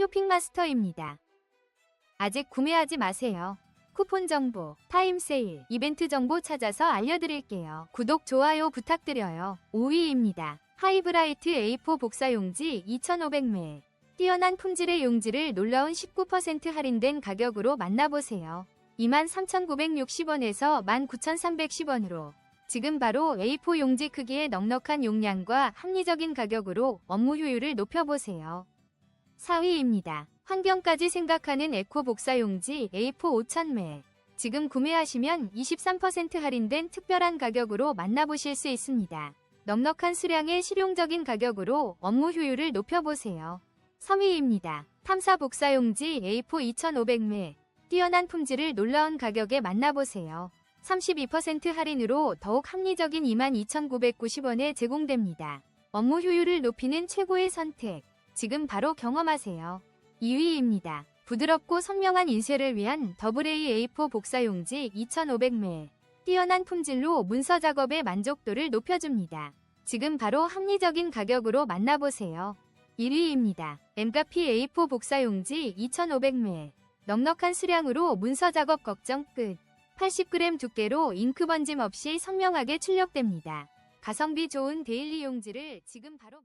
쇼핑마스터입니다. 아직 구매하지 마세요. 쿠폰 정보, 타임 세일, 이벤트 정보 찾아서 알려드릴게요. 구독, 좋아요 부탁드려요. 5위입니다. 하이브라이트 A4 복사용지 2,500ml. 뛰어난 품질의 용지를 놀라운 19% 할인된 가격으로 만나보세요. 23,960원에서 19,310원으로 지금 바로 A4 용지 크기의 넉넉한 용량과 합리적인 가격으로 업무 효율을 높여보세요. 4위입니다. 환경까지 생각하는 에코 복사용지 A4 5000ml. 지금 구매하시면 23% 할인된 특별한 가격으로 만나보실 수 있습니다. 넉넉한 수량의 실용적인 가격으로 업무 효율을 높여보세요. 3위입니다. 탐사 복사용지 A4 2500ml. 뛰어난 품질을 놀라운 가격에 만나보세요. 32% 할인으로 더욱 합리적인 22,990원에 제공됩니다. 업무 효율을 높이는 최고의 선택. 지금 바로 경험하세요. 2위입니다. 부드럽고 선명한 인쇄를 위한 AA A4 복사용지 2500ml. 뛰어난 품질로 문서 작업의 만족도를 높여줍니다. 지금 바로 합리적인 가격으로 만나보세요. 1위입니다. 엠카피 A4 복사용지 2500ml. 넉넉한 수량으로 문서 작업 걱정 끝. 80g 두께로 잉크 번짐 없이 선명하게 출력됩니다. 가성비 좋은 데일리 용지를 지금 바로